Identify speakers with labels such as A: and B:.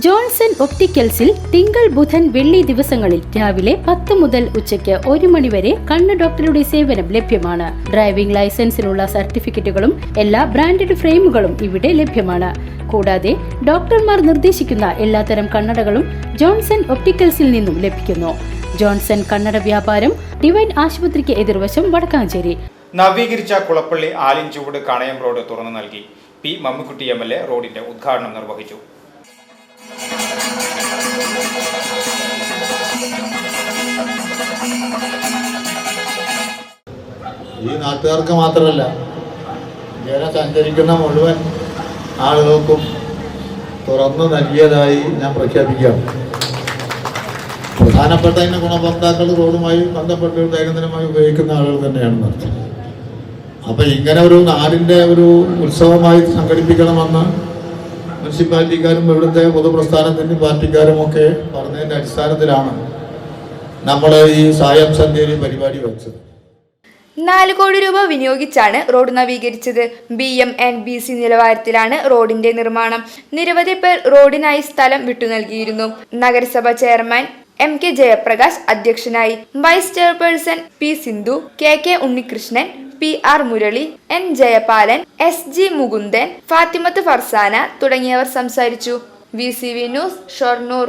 A: Johnson ഒപ്റ്റിക്കൽസിൽ തിങ്കൾ ബുധൻ വെള്ളി ദിവസങ്ങളിൽ രാവിലെ പത്ത് മുതൽ ഉച്ചയ്ക്ക് ഒരു മണിവരെ കണ്ണ് ഡോക്ടറുടെ സേവനം ലഭ്യമാണ്. ഡ്രൈവിംഗ് ലൈസൻസിനുള്ള സർട്ടിഫിക്കറ്റുകളും എല്ലാ ബ്രാൻഡഡ് ഫ്രെയിമുകളും ഇവിടെ ലഭ്യമാണ്. കൂടാതെ ഡോക്ടർമാർ നിർദ്ദേശിക്കുന്ന എല്ലാത്തരം കണ്ണടകളും ജോൺസൺ ഒപ്റ്റിക്കൽസിൽ നിന്നും ലഭിക്കുന്നു. ജോൺസൺ കണ്ണട വ്യാപാരം ഡിവൈൻ ആശുപത്രിക്ക് എതിർവശം വടക്കാഞ്ചേരി.
B: നവീകരിച്ച കുളപ്പള്ളി ആലിൻചുവട് കണയം റോഡ് തുറന്നു നൽകി. P Mammikutty M L A റോഡിന്റെ ഉദ്ഘാടനം നിർവഹിച്ചു.
C: ഈ നാട്ടുകാർക്ക് മാത്രമല്ല ഇങ്ങനെ സഞ്ചരിക്കുന്ന മുഴുവൻ ആളുകൾക്കും തുറന്നു നൽകിയതായി ഞാൻ പ്രഖ്യാപിക്കാം പ്രധാനപ്പെട്ട ഇതിന് ഗുണഭോക്താക്കൾ റോഡുമായി ബന്ധപ്പെട്ട് ദൈനംദിനമായി ഉപയോഗിക്കുന്ന ആളുകൾ തന്നെയാണ് നടത്തുന്നത് അപ്പം ഇങ്ങനെ ഒരു നാടിന്റെ ഒരു ഉത്സവമായി സംഘടിപ്പിക്കണമെന്ന് മുനിസിപ്പാലിറ്റിക്കാരും ഇവിടുത്തെ പൊതുപ്രസ്ഥാനത്തിന്റെ പാർട്ടിക്കാരും ഒക്കെ പറഞ്ഞതിന്റെ അടിസ്ഥാനത്തിലാണ് നമ്മൾ ഈ സായം സന്ധ്യയിൽ പരിപാടി വെച്ചത്.
D: നാല് കോടി രൂപ വിനിയോഗിച്ചാണ് road നവീകരിച്ചത്. B M N B C നിലവാരത്തിലാണ് റോഡിന്റെ നിർമ്മാണം. നിരവധി പേർ റോഡിനായി സ്ഥലം വിട്ടു നൽകിയിരുന്നു. നഗരസഭ ചെയർമാൻ എം കെ ജയപ്രകാശ് അധ്യക്ഷനായി. Vice chairperson P Sindhu K K Unnikrishnan P R Murali N Jayapalan S G Mukundan Fathimath Farsana തുടങ്ങിയവർ സംസാരിച്ചു. V C V news Shoranur.